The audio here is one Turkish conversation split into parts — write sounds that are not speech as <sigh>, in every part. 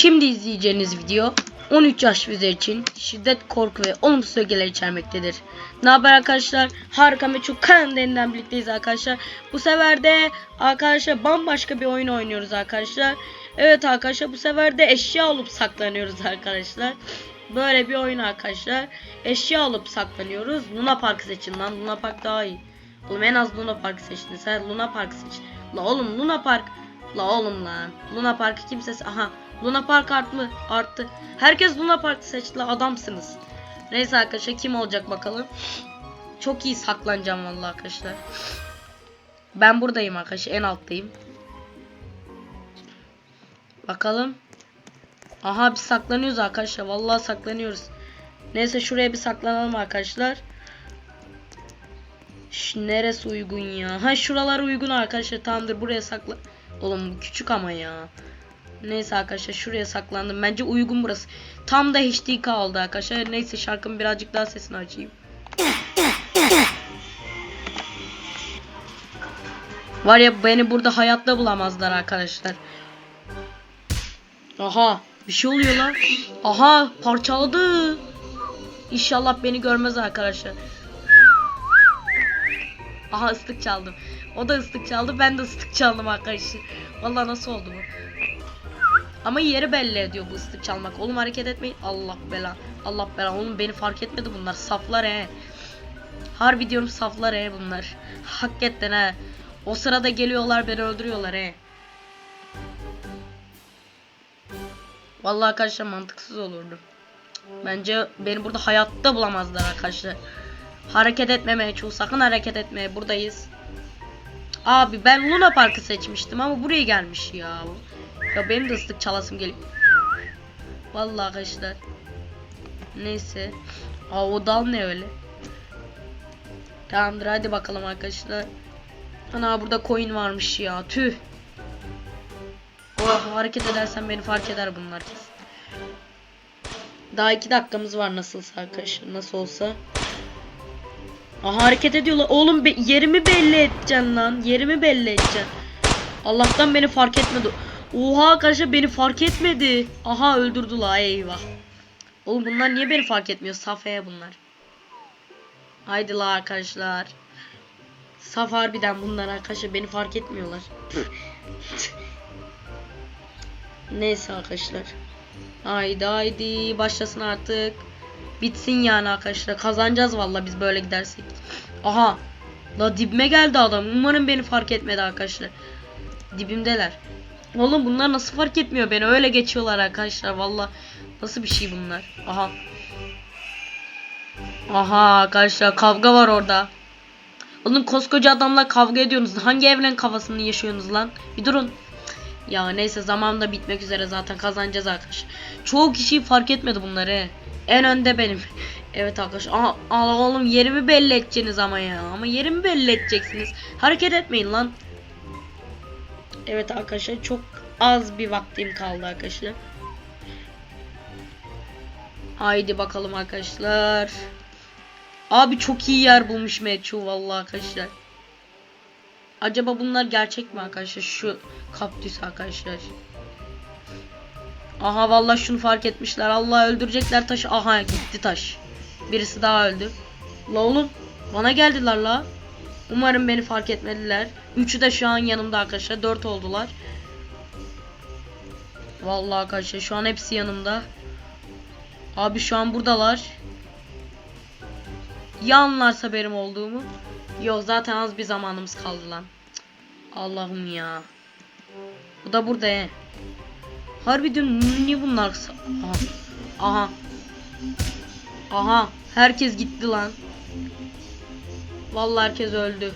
Şimdi izleyeceğiniz video 13 yaş üzeri için şiddet, korku ve olumsuz ögeler içermektedir. Ne haber arkadaşlar? Harika ve çok kanallarından birlikteyiz arkadaşlar. Bu sefer de arkadaşlar bambaşka bir oyun oynuyoruz arkadaşlar. Evet arkadaşlar bu sefer de eşya alıp saklanıyoruz arkadaşlar. Böyle bir oyun arkadaşlar. Eşya alıp saklanıyoruz. Luna Park seçin lan. Luna Park daha iyi. Oğlum en az Luna Park seçtin. Sen Luna Park seç. La oğlum Luna Park. La oğlum lan. Luna Park'ı kimse... Aha. Luna Park arttı. Arttı. Herkes Luna Park seçti. Adamsınız. Neyse arkadaşlar kim olacak bakalım. Çok iyi saklanacağım vallahi arkadaşlar. Ben buradayım arkadaşlar. En alttayım. Bakalım. Aha biz saklanıyoruz arkadaşlar. Vallahi saklanıyoruz. Neyse şuraya bir saklanalım arkadaşlar. Şu neresi uygun ya? Ha şuralar uygun arkadaşlar. Tamamdır buraya sakla. Oğlum küçük ama ya. Neyse arkadaşlar şuraya saklandım. Bence uygun burası. Tam da HD kaldı arkadaşlar. Neyse şarkının birazcık daha sesini açayım. Var ya beni burada hayatta bulamazlar arkadaşlar. Aha bir şey oluyor lan. Aha parçaladı. İnşallah beni görmez arkadaşlar. Aha ıslık çaldım. O da ıslık çaldı. Ben de ıslık çaldım arkadaşlar. Vallahi nasıl oldu bu? Ama yeri belli ediyor bu ıslık çalmak. Oğlum hareket etmeyin. Allah bela. Allah bela. Oğlum beni fark etmedi bunlar. Saflar he. Harbi diyorum saflar he bunlar. Hakikaten he. O sırada geliyorlar beni öldürüyorlar he. Vallahi arkadaşlar mantıksız olurdu. Bence beni burada hayatta bulamazlar arkadaşlar. Hareket etmemeye çoğu sakın hareket etmeye buradayız. Abi ben Luna Park'ı seçmiştim ama buraya gelmiş ya. Ya benim de ıslık çalasım geliyor. Vallahi arkadaşlar. Neyse. Aa o dal ne öyle? Tamamdır hadi bakalım arkadaşlar. Ana burada coin varmış ya. Tüh. Oh, hareket edersen beni fark eder bunlar kesin. Daha iki dakikamız var nasılsa arkadaşlar. Nasıl olsa. Aha hareket ediyorlar. Oğlum be- yerimi belli edeceksin lan. Yerimi belli edeceksin. Allah'tan beni fark etmedi. Oha arkadaşlar beni fark etmedi. Aha öldürdü la eyvah. Oğlum bunlar niye beni fark etmiyor? Safaya bunlar. Haydi la arkadaşlar. Saf harbiden bunlar arkadaşlar beni fark etmiyorlar. <laughs> Neyse arkadaşlar. Haydi haydi başlasın artık. Bitsin yani arkadaşlar. Kazanacağız valla biz böyle gidersek. Aha. La dibime geldi adam. Umarım beni fark etmedi arkadaşlar. Dibimdeler. Oğlum bunlar nasıl fark etmiyor beni? Öyle geçiyorlar arkadaşlar valla. Nasıl bir şey bunlar? Aha. Aha arkadaşlar kavga var orada. Oğlum koskoca adamla kavga ediyorsunuz. Hangi evren kafasını yaşıyorsunuz lan? Bir durun. Ya neyse zaman da bitmek üzere zaten kazanacağız arkadaşlar. Çoğu kişi fark etmedi bunları. En önde benim. <laughs> evet arkadaşlar. Aa, aa, oğlum yerimi belli edeceksiniz ama ya. Ama yerimi belli edeceksiniz. Hareket etmeyin lan. Evet arkadaşlar çok az bir vaktim kaldı arkadaşlar. Haydi bakalım arkadaşlar. Abi çok iyi yer bulmuş Meçhu vallahi arkadaşlar. Acaba bunlar gerçek mi arkadaşlar? Şu kaktüs arkadaşlar. Aha vallahi şunu fark etmişler. Allah öldürecekler taşı. Aha gitti taş. Birisi daha öldü. La oğlum bana geldiler la. Umarım beni fark etmediler. Üçü de şu an yanımda arkadaşlar. Dört oldular. Vallahi arkadaşlar şu an hepsi yanımda. Abi şu an buradalar. Ya anlarsa benim olduğumu. Yok zaten az bir zamanımız kaldı lan. Allah'ım ya. Bu da burada he. Harbi diyorum niye bunlar? Aha. Aha. Aha. Herkes gitti lan. Vallahi herkes öldü.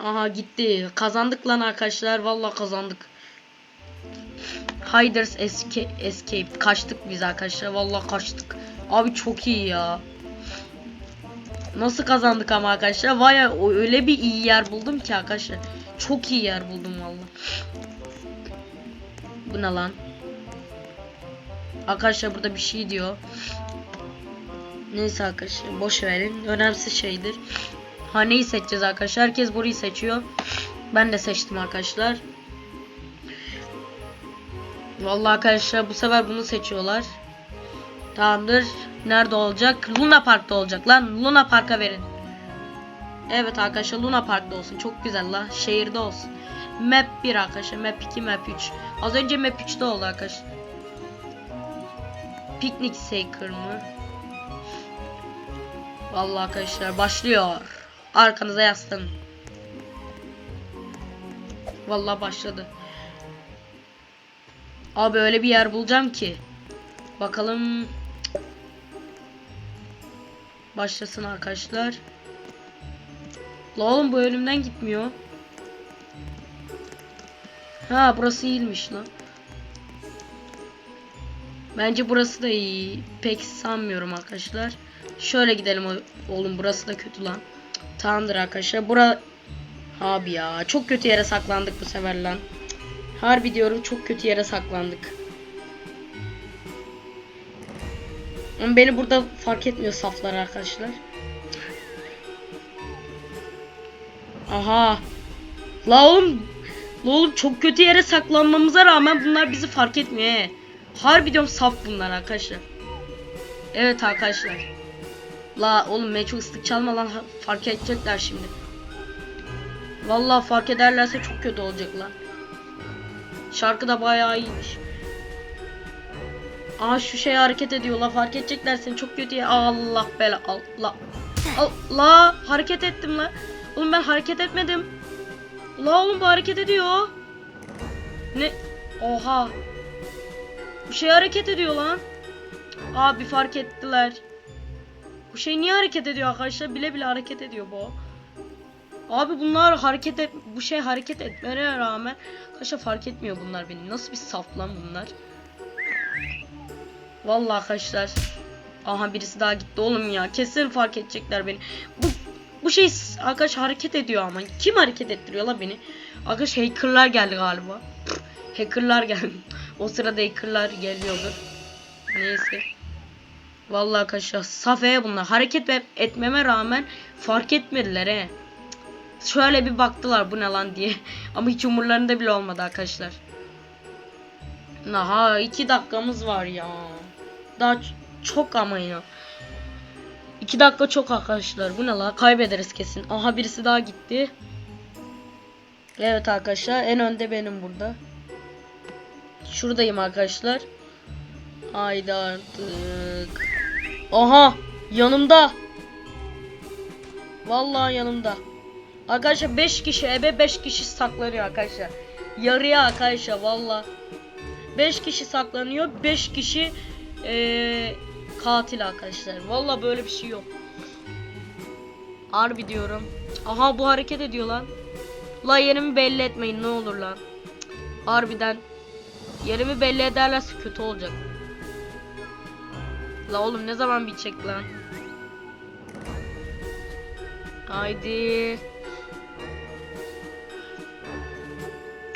Aha gitti. Kazandık lan arkadaşlar. Vallahi kazandık. Hiders escape, escape. Kaçtık biz arkadaşlar. Vallahi kaçtık. Abi çok iyi ya. Nasıl kazandık ama arkadaşlar? Vay öyle bir iyi yer buldum ki arkadaşlar. Çok iyi yer buldum vallahi. Bu ne lan? Arkadaşlar burada bir şey diyor. Neyse arkadaşlar boş verin. Önemsiz şeydir. Ha neyi seçeceğiz arkadaşlar? Herkes burayı seçiyor. Ben de seçtim arkadaşlar. Vallahi arkadaşlar bu sefer bunu seçiyorlar. Tamamdır. Nerede olacak? Luna Park'ta olacak lan. Luna Park'a verin. Evet arkadaşlar Luna Park'ta olsun. Çok güzel la. Şehirde olsun. Map 1 arkadaşlar. Map 2, Map 3. Az önce Map 3'te oldu arkadaşlar. Picnic Saker mı? Vallahi arkadaşlar başlıyor. Arkanıza yaslanın. Vallahi başladı. Abi öyle bir yer bulacağım ki. Bakalım. Başlasın arkadaşlar. La oğlum bu önümden gitmiyor. Ha burası iyiymiş lan. Bence burası da iyi. Pek sanmıyorum arkadaşlar. Şöyle gidelim oğlum burası da kötü lan. Tamamdır arkadaşlar. Bura Abi ya çok kötü yere saklandık bu sefer lan. Harbi diyorum çok kötü yere saklandık. Beni burada fark etmiyor saflar arkadaşlar. Aha. La oğlum. La oğlum çok kötü yere saklanmamıza rağmen bunlar bizi fark etmiyor he. Harbi diyorum saf bunlar arkadaşlar. Evet arkadaşlar. La oğlum çok ıslık çalma lan fark edecekler şimdi. Vallahi fark ederlerse çok kötü olacak lan. Şarkı da bayağı iyiymiş. Aa şu şey hareket ediyor la fark edecekler seni çok kötü ya. Allah bela Allah. Allah hareket ettim la. Oğlum ben hareket etmedim. La oğlum bu hareket ediyor. Ne? Oha. Bu şey hareket ediyor lan. Abi fark ettiler. Bu şey niye hareket ediyor arkadaşlar? Bile bile hareket ediyor bu. Abi bunlar hareket et bu şey hareket etmene rağmen arkadaşlar fark etmiyor bunlar beni. Nasıl bir saf lan bunlar? Vallahi arkadaşlar. Aha birisi daha gitti oğlum ya. Kesin fark edecekler beni. Bu bu şey arkadaş hareket ediyor ama. Kim hareket ettiriyor la beni? Arkadaş hackerlar geldi galiba. hackerlar geldi. <laughs> O sırada hackerlar geliyordur. Neyse. Vallahi arkadaşlar safeye bunlar. Hareket et- etmeme rağmen fark etmediler he. Şöyle bir baktılar bu ne lan diye. <laughs> Ama hiç umurlarında bile olmadı arkadaşlar. Aha iki dakikamız var ya. Daha çok ama ya. İki dakika çok arkadaşlar. Bu ne la? Kaybederiz kesin. Aha birisi daha gitti. Evet arkadaşlar en önde benim burada. Şuradayım arkadaşlar. Haydi artık. Aha yanımda. Vallahi yanımda. Arkadaşlar 5 kişi ebe 5 kişi saklanıyor arkadaşlar. Yarıya arkadaşlar valla. 5 kişi saklanıyor 5 kişi eee, katil arkadaşlar. Valla böyle bir şey yok. Harbi diyorum. Aha bu hareket ediyor lan. La yerimi belli etmeyin ne olur lan. Harbiden. Yerimi belli ederlerse kötü olacak. La oğlum ne zaman bitecek lan? Haydi.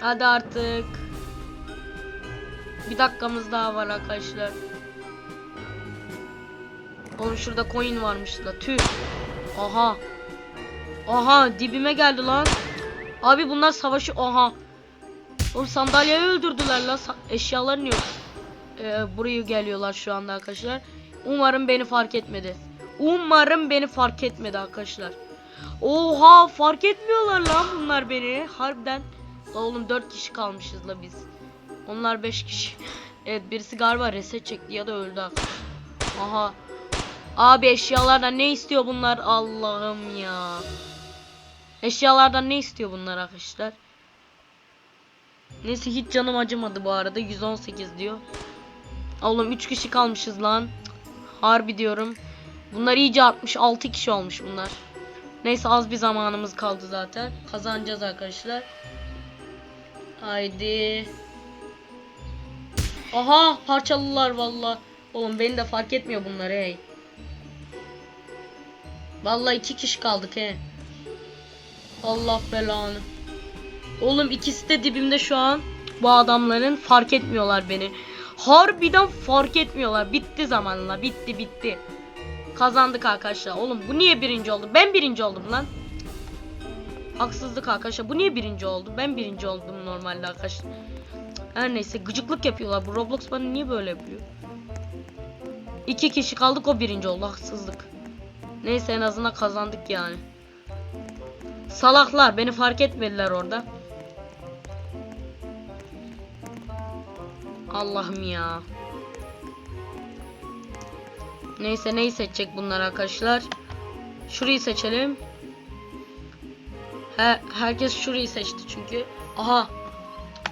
Hadi artık. Bir dakikamız daha var arkadaşlar. Oğlum şurada coin varmış da tüh. Aha. Aha dibime geldi lan. Abi bunlar savaşı oha. Oğlum sandalyeyi öldürdüler lan. Eşyalarını yok. Ee, buraya geliyorlar şu anda arkadaşlar. Umarım beni fark etmedi. Umarım beni fark etmedi arkadaşlar. Oha fark etmiyorlar lan bunlar beni. Harbiden. La oğlum 4 kişi kalmışız la biz. Onlar 5 kişi. Evet birisi galiba reset çekti ya da öldü. Aha. Abi eşyalardan ne istiyor bunlar? Allah'ım ya. Eşyalardan ne istiyor bunlar arkadaşlar? Neyse hiç canım acımadı bu arada. 118 diyor. Oğlum 3 kişi kalmışız lan. Harbi diyorum. Bunlar iyice artmış. 6 kişi olmuş bunlar. Neyse az bir zamanımız kaldı zaten. Kazanacağız arkadaşlar. Haydi. Aha parçalılar valla. Oğlum beni de fark etmiyor bunlar hey. Valla iki kişi kaldık he. Allah belanı. Oğlum ikisi de dibimde şu an. Bu adamların fark etmiyorlar beni. Harbiden fark etmiyorlar. Bitti zamanla. Bitti bitti. Kazandık arkadaşlar. Oğlum bu niye birinci oldu? Ben birinci oldum lan. Haksızlık arkadaşlar. Bu niye birinci oldu? Ben birinci oldum normalde arkadaşlar. Her neyse gıcıklık yapıyorlar. Bu Roblox bana niye böyle yapıyor? İki kişi kaldık o birinci oldu. Haksızlık. Neyse en azından kazandık yani. Salaklar beni fark etmediler orada. Allah'ım ya. Neyse neyi seçecek bunlar arkadaşlar. Şurayı seçelim. He, herkes şurayı seçti çünkü. Aha.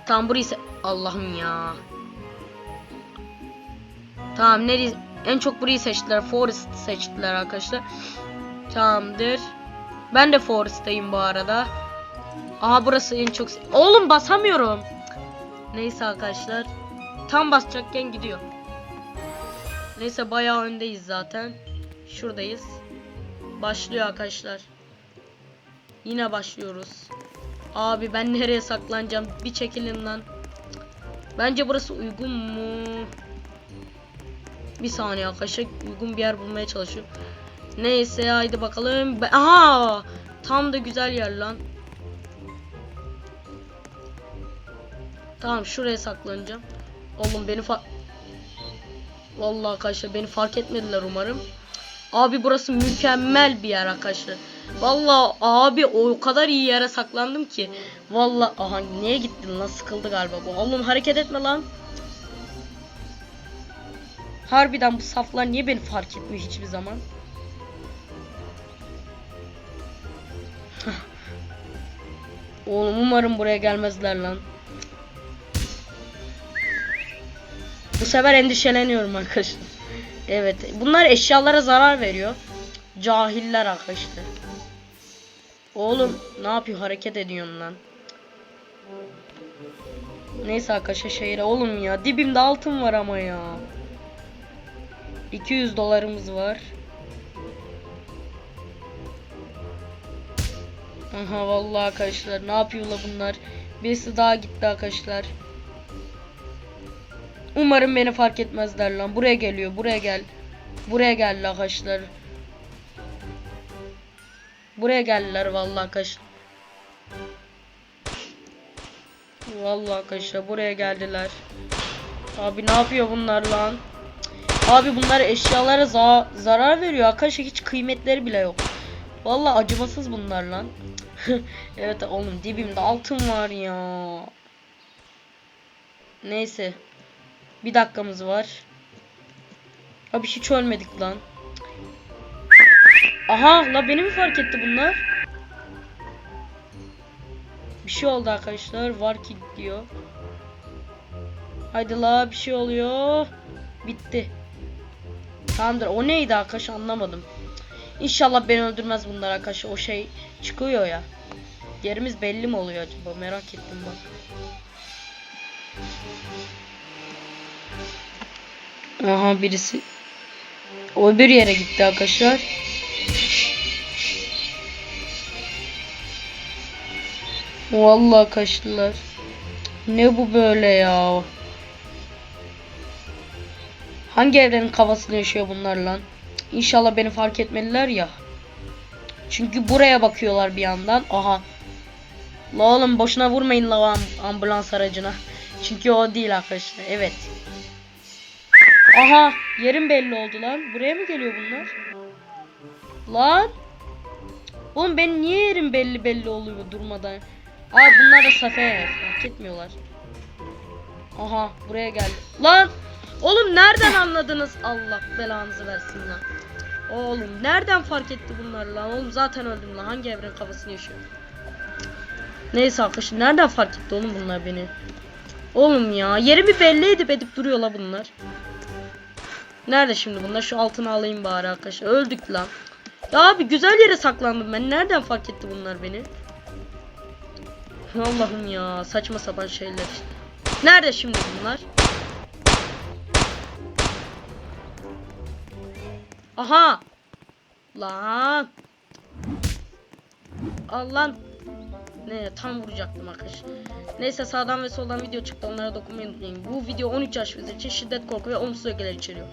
Tam burayı Allah'ım ya. Tamam nereyi en çok burayı seçtiler. Forest seçtiler arkadaşlar. Tamamdır. Ben de Forest'tayım bu arada. Aha burası en çok Oğlum basamıyorum. Neyse arkadaşlar. Tam basacakken gidiyor. Neyse bayağı öndeyiz zaten. Şuradayız. Başlıyor arkadaşlar. Yine başlıyoruz. Abi ben nereye saklanacağım? Bir çekilin lan. Bence burası uygun mu? Bir saniye arkadaşlar uygun bir yer bulmaya çalışıyorum. Neyse haydi bakalım. Aha! Tam da güzel yer lan. Tamam şuraya saklanacağım. Oğlum beni fa Vallahi arkadaşlar beni fark etmediler umarım. Abi burası mükemmel bir yer arkadaşlar. Vallahi abi o kadar iyi yere saklandım ki. Vallahi aha niye gittin lan sıkıldı galiba bu. Oğlum hareket etme lan. Harbiden bu saflar niye beni fark etmiyor hiçbir zaman? Oğlum umarım buraya gelmezler lan. Bu sefer endişeleniyorum arkadaşlar. Evet. Bunlar eşyalara zarar veriyor. Cahiller arkadaşlar. Oğlum ne yapıyor? Hareket ediyorsun lan. Neyse arkadaşlar şehre. Oğlum ya dibimde altın var ama ya. 200 dolarımız var. Aha vallahi arkadaşlar ne yapıyorlar bunlar? Birisi daha gitti arkadaşlar. Umarım beni fark etmezler lan. Buraya geliyor. Buraya gel. Buraya gel arkadaşlar. Buraya geldiler vallahi arkadaşlar. Vallahi arkadaşlar buraya geldiler. Abi ne yapıyor bunlar lan? Abi bunlar eşyalara za- zarar veriyor. Arkadaşlar hiç kıymetleri bile yok. Vallahi acımasız bunlar lan. <laughs> evet oğlum dibimde altın var ya. Neyse. Bir dakikamız var. Abi hiç ölmedik lan. Aha la beni mi fark etti bunlar? Bir şey oldu arkadaşlar. Var ki diyor. Haydi la bir şey oluyor. Bitti. Tamamdır. O neydi arkadaş anlamadım. İnşallah beni öldürmez bunlar arkadaş. O şey çıkıyor ya. Yerimiz belli mi oluyor acaba? Merak ettim bak. Aha birisi o bir yere gitti arkadaşlar. Vallahi kaçtılar. Ne bu böyle ya? Hangi evrenin kafasını yaşıyor bunlar lan? İnşallah beni fark etmeliler ya. Çünkü buraya bakıyorlar bir yandan. Aha. La oğlum boşuna vurmayın la ambulans aracına. Çünkü o değil arkadaşlar. Evet. Aha yerim belli oldu lan. Buraya mı geliyor bunlar? Lan. Oğlum ben niye yerim belli belli oluyor durmadan? Aa bunlar da safe fark etmiyorlar. Aha buraya geldi. Lan. Oğlum nereden anladınız? Allah belanızı versin lan. Oğlum nereden fark etti bunlar lan? Oğlum zaten öldüm lan. Hangi evren kafasını yaşıyor? Neyse arkadaşlar nereden fark etti oğlum bunlar beni? Oğlum ya yerimi belli edip edip duruyorlar bunlar. Nerede şimdi bunlar? Şu altını alayım bari arkadaşlar. Öldük lan. Ya abi güzel yere saklandım ben. Nereden fark etti bunlar beni? Allah'ım ya saçma sapan şeyler işte. Nerede şimdi bunlar? Aha! Lan! Allah! Ne tam vuracaktım arkadaşlar. Neyse sağdan ve soldan video çıktı onlara dokunmayı unutmayın. Bu video 13 yaş üzeri için şiddet korku ve olumsuz ögeler içeriyor.